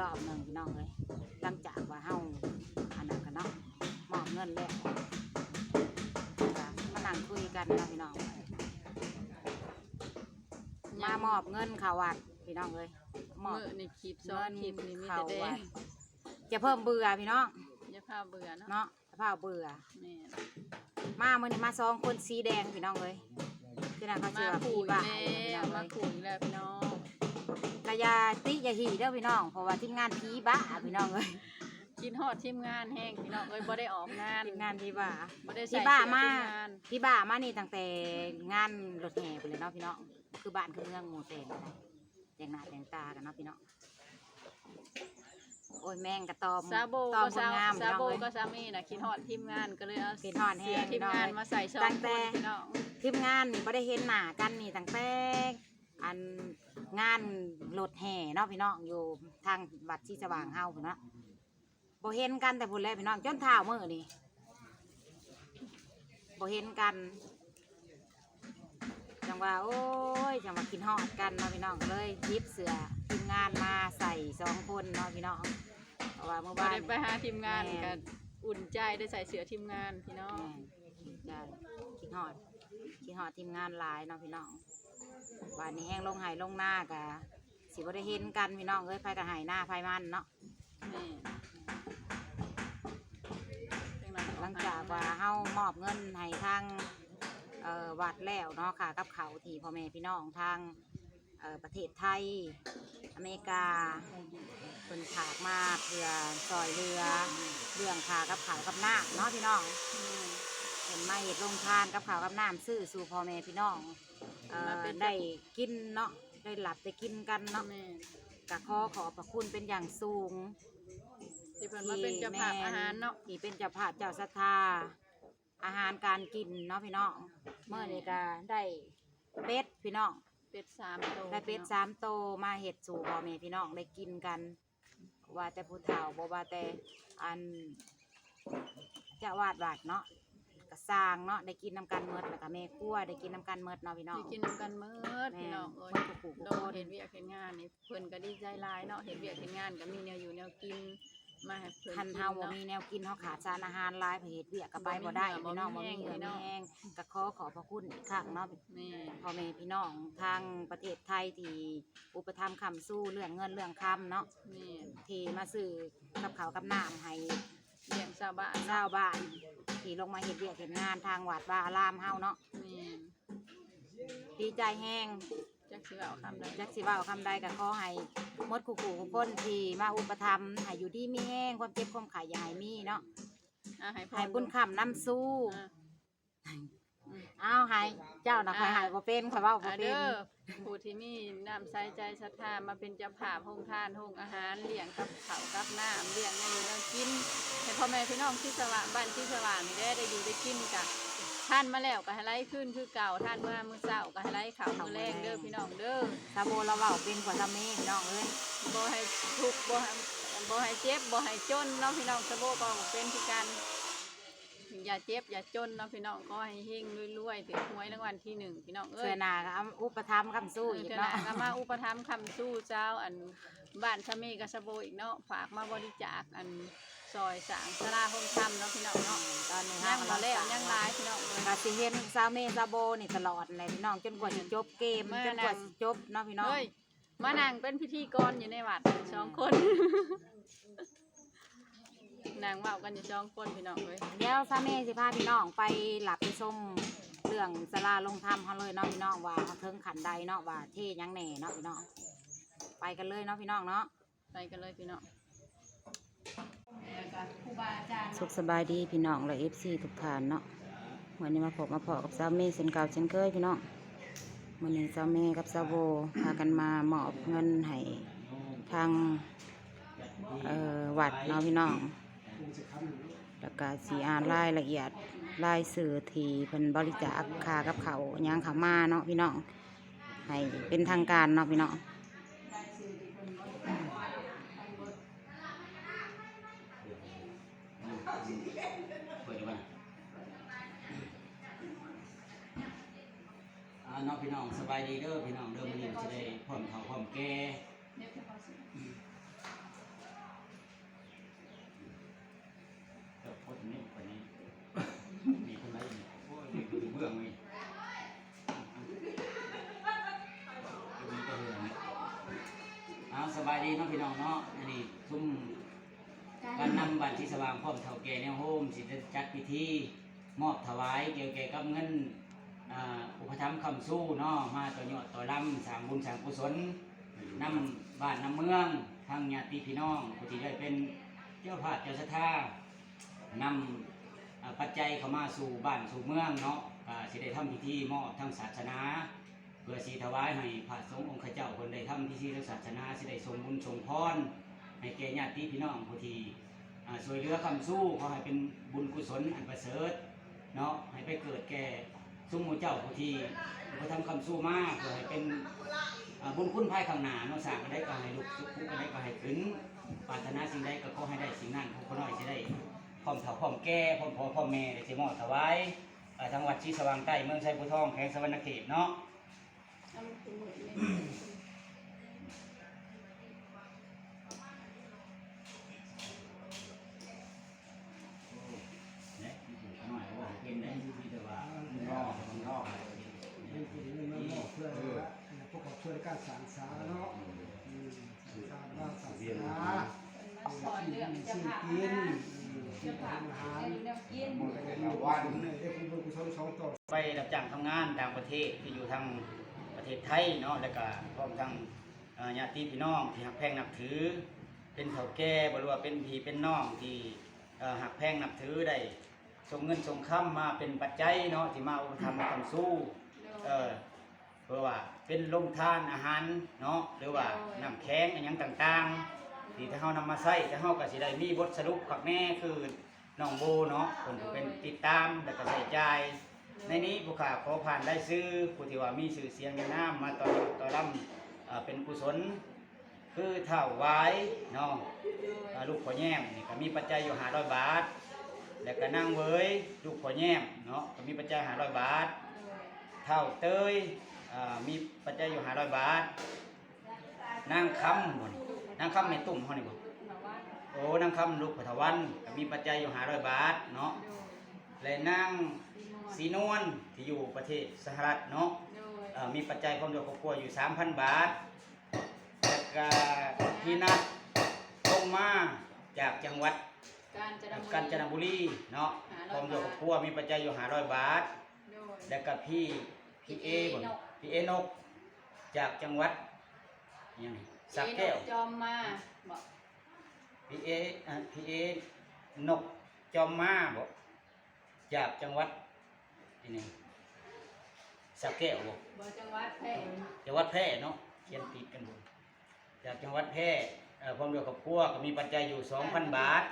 รอบหนึ่งพี่น้องเลยหลังจากว่าเฮาอันนั้นกันเนาะมอบเงินแล้วก็มานั่งคุยกันเนาะพี่น้องมามอบเงินเข่าวัดพี่น้องเลยมอบมือในคลิปซ้อนคลิปนี่มีเข้าแต่แดวังดจะเพิ่มเบื่อพี่น้องอย่าพาเบื่อเนาะเนาะจะพาเบื่อแม่นมาเมื่อนี้มาสองคนสีแดงพี่น้องเลยคือนั่นเขามาชื่อว่าขู่พี่อีกบ้าแล้วมาขู่อีกแล้ว พี่น้อยาติอยาหีเด้อพี่น้อง เพราะว่าทีมงานผีบ้าพี่น้องเลยกินฮอดทีมงานแห้งพี่น้องเอ้ยบ่ได้ออกงานทีมงานผีบ้า บ่ได้ผีใส่บ้าเสื้อมาทีมงานผีบ้ามานี่ตั้งแต่งานรถแห่ไปเลยเนาะพี่น้องคือบ้านคือเมืองหมู่แต่งแต่งหน้าแต่งตากันเนาะพี่น้องโอ้ยแมงกระตอมซาโบตอก็มคนซางามซาพี่น้องโบเลยก็ซามีน่ะคิดฮอดทีมงานก็เลยเอาคิดฮอดแฮงเสื้ทีมงานมาใส่ช่องตั้งแต่ คนพี่น้อง ทีมงานนี่ไ่ได้เห็นหน้ากันนี่ตั้งแต่ อันงานรถแห่เนาะพี่น้องอยู่ทางวัดที่สว่างเฮาพุ่นเนาะบ่เห็นกันแต่พุ่นแหล้วพี่น้องจนเท้ามือนี่บ่เห็นกันจังว่าโอ้ยจังว่ากินฮอดกันเนาะพี่น้องก็เลยหยิบเสือทีมงานมาใส่สองคนเนาะพี่น้องเพราะว่าเมื่อบ่วานได้ไปหาทีมงานแม่กัน อุ่นใจได้ใส่เสื้อทีมงานพี่น้อง แม่จะคิดฮอด คิดฮอดทีมงานหลายเนาะพี่น้องวันนี้แห้งลงหายลงหน้ากะสิบ่ได้เห็นกันพี่น้องเอ้ยไฟกับหายหน้าไฟมันเนาะหลังจากว่าเฮามอบเงินให้ทางวัดแล้วเนาะค่ะกับเขาที่พ่อแม่พี่น้องทางประเทศไทย อเมริกาเป็นผากมาเพื่อซอยเรือเรื่องขากับเขากับน้ำเนาะพี่น้อง เป็นมาเหตุลงทานกับข้าวกับน้ำซื้อสู่พ่อแม่พี่น้องเอ่อมาเป็น ได้กินเนาะได้หลับได้กินกันเนาะแม่กะขอขอบพระคุณเป็นอย่างสูงที่เพิ่นมาเป็นเจ้าภาพอาหารเนาะที่เป็นเจ้าภาพเจ้าศรัทธา อาหารการกินเนาะพี่น้องเมื่อนี้ก็ได้เป็ดพี่น้อง เป็ดสามโตวได้เป็ดสามโตวมาเห็ดสู่พ่อแม่พี่น้องได้กินกัน ว่าแต่ผู้เฒ่าบ่ว่าแต่อันเจ้าวาดวัดเนาะ ก็สร้างเนาะได้กินน้ำกันเมดแล้วก็แม่ครัวได้กินน้ำกันเมดเนาะพี่น้อง ที่กินนำกันเมิดพี่น้องเอ้ยแม่นผู้ผู้โดผู้คนเห็นเวียกเห็นงานนี่เพิ่นก็ดีใจหลายเนาะเห็นเวียกเห็นงานก็มีแนวอยู่แนวกินมาให้เพิ่นคันกินเฮาบ่เนาะมีแนวกินเฮาขาดสารอาหารหลายเพจเวียกก็ไปบ่ได้บ่มีพี่น้องบ่บ่มีมีเงินแห้งแห้งก็ขอขอบพระคุณอีกครั้งเนาะแม่พ่อแม่พี่น้องทางประเทศไทยที่อุปถัมภ์คำสู้เรื่องเงินเรื่องคำเนาะแม่ที่มาซื้อกับข้าวกับน้ำให้เลี้ยงชาวบ้านชาวบ้าน ที่ลงมาเฮ็ดเวียกเฮ็ดงานทางวัดว่าอารามเฮาเนาะแม่ดีใจแห้งจักสิว่าเอาคำใดจักสิเว้าคำใดก็ขอให้หมดคู่ๆทุกคนที่มาอุปถัมภ์ให้อยู่ดีมีแห้งความเจ็บความไข้อย่าให้มีเนาะอะให้พรให้บุญคำน้ำสู้ อะ อ้าวให้เจ้านะคอยให้บ่เป็นคอยเว้าบ่อะเป็เด้นอผู้ที่มีน้ำใสใจศรัทธามาเป็นเจ้าภาพโฮงทานโฮงอาหารเลี้ยงกับข้าวกับน้ำเลี้ยงในอยู่แล้วกินให้พ่อแม่พี่น้องที่สว่างบ้านที่สว่างนี่ได้ได้อยู่ได้กินกะท่านมาแล้วก็ให้ไล่ขึ้นคือเก่าท่านเมื่อมื้อเช้าก็ให้ไล่ข่าวมื้อแรงเด้อพี่น้องเด้อซาโบเราเว้าเป็นกว่าซาเมพี่น้องเอ้ยบ่ให้ทุกข์บ่ให้บ่ให้เจ็บบ่ให้จนเนาะพี่น้องสะโบก็เป็นที่กัน อย่าเจ็บอย่าจนเนาะพี่น้องก็ให้เฮงรวยๆถือหวยรางวัลที่หนึ่งพี่น้องเอ้เสื้ยอหนาก็เอาอุปถัมภ์คำสู้อีกเจ้าหเนาะน้าก็มาอุปถัมภ์คำสู้เจ้าอันบ้านชะเมกับสะโบอีกเนาะฝากมาบริจาคอันซอยสร้างสลาโฮมธรรมเนาะพี่น้องเนาะตอนนี้ยังเฮาบ่แล้วยังหลายพี่น้องเอ้ยก็สิเห็นซาเมซาโบนี่ตลอดเลยพี่น้องจนกว่าสิจบเกมมาจนกว่านั่งสิจบเนาะพี่น้อง เฮ้ยมานั่งเป็นพิธีกรอยู่ในวัดสองคน นางเว่ากันอยู่สองคนพี่น้องเอ้ยเดี๋ยวซาเมสิพาพี่น้องไปหลับไปส้มเรื่องสลาลงธรรมเฮาเลยเนาะพี่น้องว่าเฮาถึงขันใดเนาะว่าเท่ยังแหน่เนาะพี่น้องไปกันเลยเนาะพี่น้องเนาะไปกันเลยพี่น้องครูบาอาจารย์สุขสบายดีพี่น้องและ FC ทุกท่านเนาะวันนี้มาพบมาพอกับซาเมเส้นเก่าเช่นเคยพี่น้องวันนี้ซาเมกับซาโบพากันมามอบเงินให้ทางเอ่อวัดเนาะพี่น้อง แล้วก็สีอ่านรายละเอียดรายสื่อที่เพิ่นบริจาคคากับเขายังเขามาเนาะพี่น้องให้เป็นทางการเนาะพี่น้องเปิดดูบ้างอ่าน้องพี่น้องสบายดีเด้อพี่น้องเด้อมื้อนี้จะได้พร้อมเฒ่าพร้อมแก่ ดีเนาะพี่น้องเนาะอันนี้ซุ่มการนำบัตรที่สว่างพร้อมเท่าแก่แนวโฮมสิจะจัดพิธีมอบถวายเกี่ยวกับเงินอ่าอุปถัมภ์คำสู้เนาะมาต่อยอดต่อลำสางบุญสางกุศลนำบ้านนำเมืองทางญาติพี่น้องผู้ที่ได้เป็นเจ้าภาพเจ้าศรัทธานำปัจจัยเข้ามาสู่บ้านสู่เมืองเนาะอ่าสิได้ทำพิธีมอบทางศาสนา เพื่อสีถวายให้พระสงฆ์องค์ข้าเจ้าคนได้ทำพิธีทางศาสนาสิได้ทรงบุญทรงพรให้แก่ญาติพี่น้องผู้ที่ช่วยเหลือคำสู้ขอให้เป็นบุญกุศลอันประเสริฐเนาะให้ไปเกิดแก่ซุ้มหมูเจ้าผู้ที่ผู้ทำคำสู้มาเพื่อให้เป็นบุญคุณภายข้างหน้าเนาะสร้างกันได้ก็ให้ลุกสุขกันได้ก็ให้ขึ้นปรารถนาสิ่งใดก็ขอให้ได้สิ่งนั้นผู้คนน้อยสิได้พร้อมเฒ่าพร้อมแก่พร้อมพ่อพร้อมแม่ได้สิมอถวายอ่าทางวัดชีสว่างใต้เมืองชัยพุทองแขวงสวรรณเขตเนาะ ช่วยการสานสาเนาะอืมสานสาว่าศาสนาเป็นมาสอนเรื่องจะสิ่งผ่ากินจะผ่าอาหารเป็นแนวกินมันก็เป็นวันเนี่ยได้คุณบุญกุศลสองต่อไปรับจ้างทำงานต่างประเทศที่อยู่ทาง ประเทศไทยเนาะแล้วก็พร้อมทั้งเอ่อญาติพี่น้องที่หักแพงนับถือ เป็นเฒ่าแก่บ่รู้ว่าเป็นพี่เป็นน้องที่เอ่อหักแพงนับถือได้ส่งเงินส่งคำมาเป็นปัจจัยเนาะที่มาอุปถัมภ์คำสู้เออเพื่อว่าเป็นลงทานอาหารเนาะหรือว่าน้ำแข็งอหยังต่างๆ ที่ถ้าเฮานำมาใช้ถ้าเฮาก็สิได้มีบทสรุปขักแน่คือน้องโบเนาะคนที่เป็นติดตามแล้วก็ใส่ใจาย ในนี้ผู้ข่าขอผ่านได้ซื้อผู้ที่ว่ามีชื่อเสียงในน้ำมาต่อต่อลำเอ่อเป็นกุศล คือเท่าไว้เนาะอ่าลูกพ่อแย้มนี่ก็มีปัจจัยอยู่หาร้อยบาท แล้วก็นั่งเวยลูกพ่อแย้มเนาะก็มีปัจจัยหาร้อยบาท เท่าเตยอ่ามีปัจจัยอยู่หาร้อยบาทนางคำบ่นี่นางคำในตุ่มเขานี่บ่โอ้นางคำลูกพทวันก็มีปัจจัยอยู่หาร้อยบาทเนาะและนาง สีนวลที่อยู่ประเทศสหรัฐเนาะเอ่อมีปัจจัยความเดือดครอบครัวอยู่ 3,000 บาทแล้วก็พี่นัดลงมาจากจังหวัดการจะดำกาญจนบุรีเนาะความเดือดครอบครัวมีปัจจัยอยู่500บาทแล้วก็พี่พี่เอบ่นพี่เอนก จากจังหวัดอิหยังนี่สักแก้ว จอมมาบอกพี่เออะพี่เอนกจอมมาบ่จากจังหวัดที่ นี่สักแก้วบ่บอจังหวัดแพร่จังหวัดแพร่เนาะเขียนติดกันบนจากจังหวัดแพร่เอ่อพร้อมด้วยครอบครัวก็มีปัจจัยอยู่2,000บาท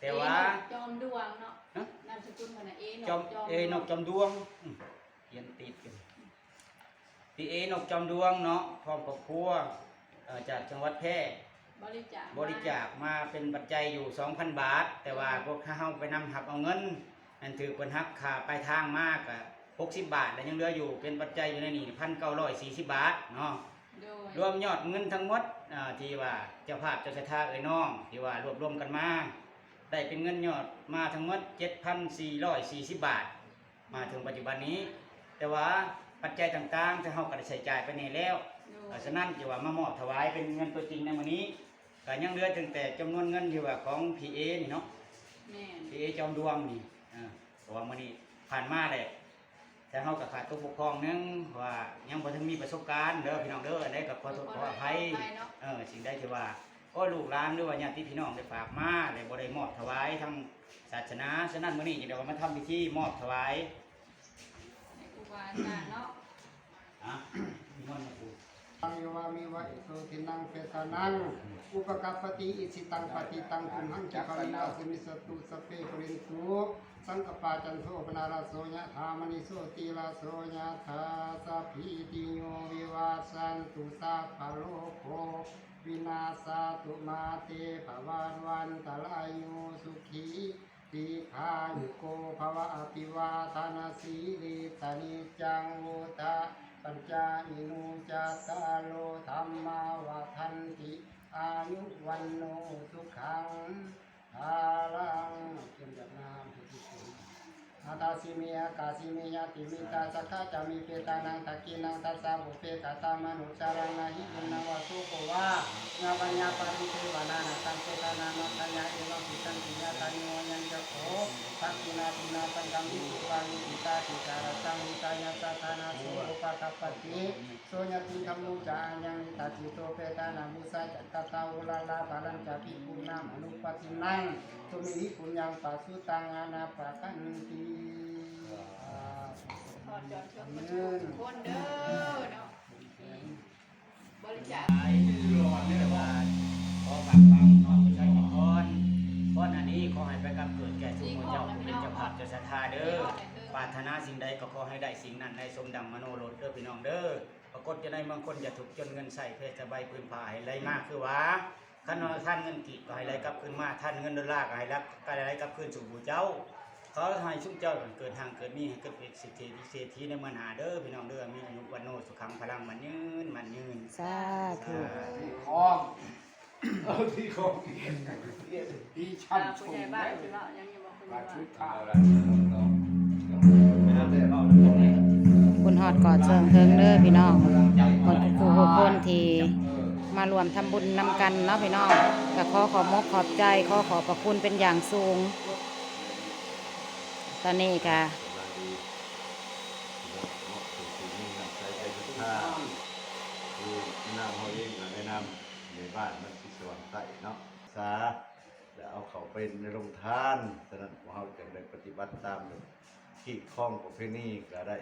แต่ว่าจอมดวงเนาะฮะนามสกุลมันน่ะเอจอมเอนกจอมดวงอืมเขียนติดกันพี่เอนกจอมดวงเนาะพร้อมครอบครัวเอ่อจากจังหวัดแพร่บริจาคบริจาคมาเป็นปัจจัยอยู่2,000บาท แต่ว่าพวกข้าเฮาไปนำหับเอาเงิน นั่นถือคนหักค่าปลายทางมากอะ60บาทแต่ยังเหลืออยู่เป็นปัจจัยอยู่ในนี้1,940บาทเนาะโดยรวมยอดเงินทั้งหมดอ่าที่ว่าเจ้าภาพเจ้าชะทาเอ่ยน้องที่ว่ารวบรวมกันมาได้เป็นเงินยอดมาทั้งหมด7,440บาท มาถึงปัจจุบันนี้ แต่ว่าปัจจัยต่างๆที่เฮาก็ได้ใช้จ่ายไปนี่แล้วโดอ่ายฉะนั้นที่ว่ามามอบถวายเป็นเงินตัวจริงในวันนี้ก็ยังเหลือตั้งแต่จำนวนเงินที่ว่าของ PA นี่เนาะแม่น PA จอมดวงนี่อ่าเพ ราะว่ามื้อนี้ผ่านมาแล้วแต่เฮาก็ขาดตัวปกครองหนึงว่ายังบ่ทันมีประสบการณ์เด้อพี่น้องเด้ออันใดก็ขอโทษขออภัยไปเนาะเออสิ่งใดที่ว่าก็ลูกหลานหรือว่าญาติพี่น้องได้ฝากมาได้บ่ได้มอบถวายทางศาสนาฉะนั้นมื้อนี้เดี๋ยวเรามาทำพิธีมอบถวายในครูบาอาจารย์เนาะอะมีมนต์มาปู ตังโยวามีวะอิโตทินังเปตานัง อุปกัปปติอิสิตังปฏิตังคุมหังจักรินาสิมิสตุสเพปรินตุสังกปาจันโทปนาราโสยะธามณิโสติลาโสยะธาสัพพิติโยวิวาสันตุสัพพโลโควินาศาตุมาเตภวันวันตะลายุสุขีติคายุโกภวะอภิวาทนาสีลิตานิจังโวตา ปัญจาอินุจัตาโลธรรมาวาทันติอายุวันโนสุขังภาลังเกี่ยวกับนามพุทธิคุณอาตาสิเมียกาสิเมียติมิตาสักขะจามิเปตานังตะกินังตัสสะบุเพกตามนุจารังนาหิปุนังวาสุโกวานาวันปาริเทวนานาตังเตตานานัตยาเอวังปิตังปิญญาตานิวยัญจะโขทักขินาปินาตังกัมมิสุปานิปิตาติการตังวิตายาตานาโสอุปกัปปติโสยติธรรมุจายังนิตาจิโตเปตานามุสาจัตตตาอุลาลาภาลังจะปิปุณามนุปัสสินังตุมิหิปุญญังปัสสุตังอานาปะกันติทอดจอดชมมาทุกคนเด้อเนาะบริจาคขอฝากฟังน้องผู้ชายทุกคน พรอันนี้ขอให้ไปกับเกิดแก่ทุกคนเจ้าผู้เป็นเจ้าภาพเจ้าศรัทธาเด้อปรารถนาสิ่งใดก็ขอให้ได้สิ่งนั้นได้สมดังมโนโลดเด้อพี่น้องเด้อปรากฏจะได้บางคนอย่าถูกจนเงินใส่เพชรสบายพื้นผ้าให้ไหลมากคือว่าขันว่าท่านเงินกีก็ให้ไหลกลับคืนมาท่านเงินดอลลาร์ก็ให้รับก็ไหลกลับคืนสู่ผู้เจ้าเขาให้ชุ่มเจ้าเกิดทางเกิดมีให้เกิดเป็นสิทธิเศรษฐีในมหาเด้อพี่น้องเด้อมีอายุวันโนสุขังพลังมันยืนมันยืนสาธุคอม เอาที่คอมที่ชั้นผู้ใหญ่บ้านพี่ว่ายังอยู่บ่ผู้ใหญ่มาบ้านชุดข่าวคุณฮอดกอดเชิงเทิงเด้อพี่น้องหมดครูทุกคนที่มารวมทำบุญนำกันเนาะพี่น้องก็ขอขอบมกขอบใจขอขอบพระคุณเป็นอย่างสูง ตอนนี้ก็คือน้ำเขาเองในน้ำในบ้านมัน ใสเนาะสาแล้วเอาเขาไปในโรงทานฉะนั้นพวกเราจะได้ปฏิบัติตามที่คล้องประเพณีก็ได้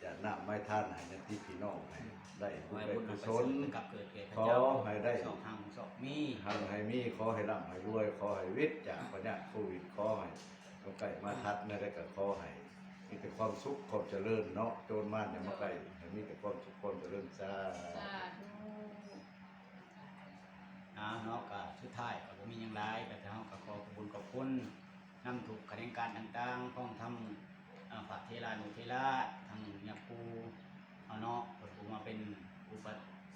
อย่าน้ำไม่ท่านให้นันที่พี่น้องให้ได้บุญให้ได้บุญกุกุศศลลกับเกิดแก่พขระอเจ้าให้ได้สองทางสองมีทำให้มีขอให้ร่ำให้รวยขอให้วิทย์จากปัญญาโควิดขอให้มาไก่มาทัดนะได้กับขอให้มีแต่ความสุขความเจริญเนาะโจรมานอย่ามาไก่ให้มีแต่ความสุขความเจริญจ้าสาธุ นะเนาะก็สุดท้ายก็บ่มีหยังหลายก็จะเฮาก็ขอขอบคุณขอบคุณนำถูกคะแนนการต่างๆของทำอ่าพระเทรานุเทราทางยาคูเอาเนาะเพิ่นผู้มาเป็นอุป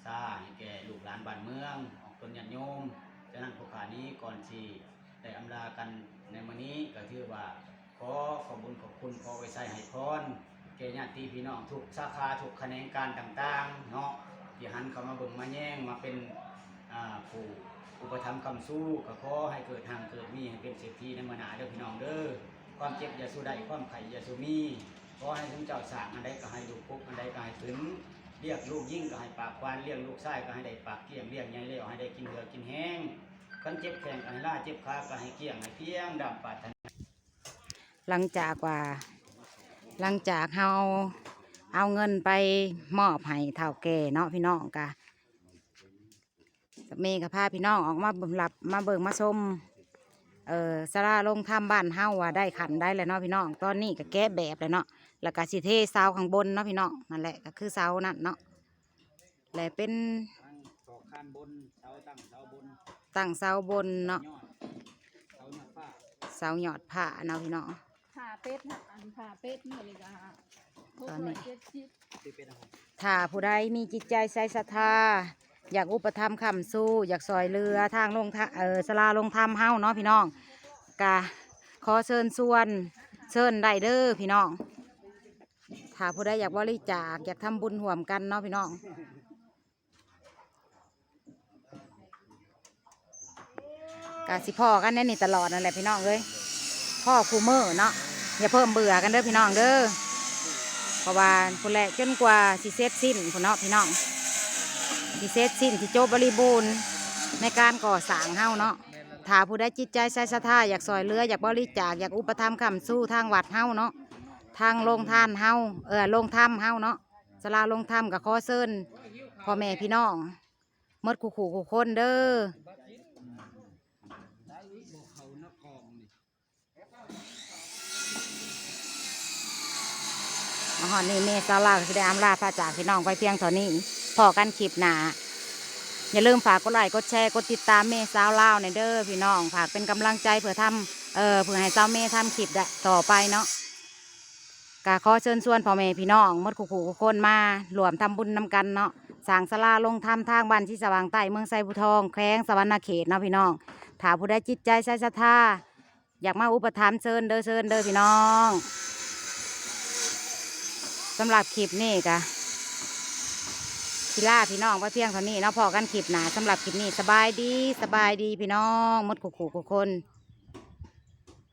สาให้แก่ลูกหลานบ้านเมือง ออกตนญาติโยมฉะนั้นพวกขานี้ก่อนที่ได้อำลากันในมื้อนี้ก็ถือว่าขอขอบคุญขอบคุณขอไว้ใส่ให้พรแก่ญาติพี่น้องทุกสาขาทุกแขนงการต่างๆ เนาะที่หันเข้ามาเบิ่งมาแย่งมาเป็น ผู้อุปถัมคำสู้ก็ขอให้เกิดทางเกิดมีให้เป็นเศรษฐีในมนาเด้อพี่น้องเด้อความเจ็บอย่าสู้ได้ความไข่อย่าสู้มีขอให้ทุกเจ้าสางอันใดก็ให้ลูกปุ๊กอันใดก็ให้ถึงเรียกลูกยิ่งก็ให้ปากควานเลี้ยงลูกชายก็ให้ได้ปากเกี้ยงเลี้ยงใหญ่เลี้ยวให้ได้กินเหือกินแห้งคันเจ็บแข้งก็ให้ล่าเจ็บขาก็ให้เกี้ยงให้เพียงดำปรารถนหลังจากว่า หลังจากเฮาเอาเงินไปมอบให้เท่าแก่เนาะพี่น้องกะ เมย์กับพาพี่น้องออกมาเบิ่งหลับมาเบิ่งมาชมเออสลาลงทำบ้านเฮาว่าได้ขันได้แล้วเนาะพี่น้อง ตอนนี้ก็แก้แบบแล้วเนาะแล้วก็สิเทเสาข้างบนเนาะพี่น้องนั่นแหละก็คือเสานั่นเนาะและเป็นตั้งสองข้านบนเสาตั้งเสาบนตั้งเสาบนเนาะยอดเสาหน้าฟ้าเสาหยอดผ้าเนาะพี่น้องผ่าเป็ดนะอันผ่าเป็ดนี่เลยก็หกตอนนี้ร้อยเจ็ดสิบที่เป็นอะไรถ้าผู้ใดมีจิตใจใส่ศรัทธา อยากอุปถัมภ์คำสู้ อยากซอยเรือทางลงทะเออสลาลงทำเฮ้าเนาะพี่น้องกะขอเชิญส่วนเชิญได้เด้อพี่น้อง ถ้าผู้ใดอยากบริจาคอยากทำบุญห่วมกันเนาะพี่น้องกะสิพ่อกันแน่นี่ตลอดนั่นแหละพี่น้องเลยพ่อครูเมอร์เนาะอย่าเพิ่มเบื่อกันเด้อพี่น้องเด้อเพราะว่าคนแรกจนกว่าสิเสร็จสิ้นพุ่นเนาะพี่น้อง สิเสร็จสิ้นสิจบบริบูรณ์ในการก่อสร้างเฮาเนาะถ้าผู้ใดจิตใจใส่ศรัทธาอยากซอยเรืออยากบริจาคอยากอุปถัมภ์คำสู้ทางวัดเฮาเนาะทางโรงทานเฮาเออโรงถ้ำเฮาเนาะสลาโรงถ้ำกับข้อเซินพ่อแม่พี่น้องมดขู่ขู่ขู่คนเด้อมหอนนี่เมซาลาสด้อำลาพระจากพี่น้องไปเพียงเท่านี้ พอกันคลิปหนาอย่าลืมฝากกดไลค์กดแชร์กดติดตามเมสาวลาวในเด้อพี่น้องฝากเป็นกำลังใจเผื่อทำเออเผื่อให้เจ้าเมทำคลิปได้ต่อไปเนาะกาขอเชิญชวนพ่อแม่พี่น้องมดขู่ขู่คนมารวมทำบุญนำกันเนาะสร้างสลาลงทำทางบ้านที่สว่างใต้เมืองไซบุทองแข้งสวรรณเขตเนาะพี่น้องถ้าผู้ใดจิตใจใส่ศรัทธาอยากมาอุปถัมภ์เชิญเด้อเชิญเด้อพี่น้องสำหรับคลิปนี้กะ พิล่าพี่น้องว่าเพียงเท่านี้เนาะพอกันคลิปหนาสำหรับคลิปนี้สบายดีสบายดีพี่น้องมดขู่ขู่คน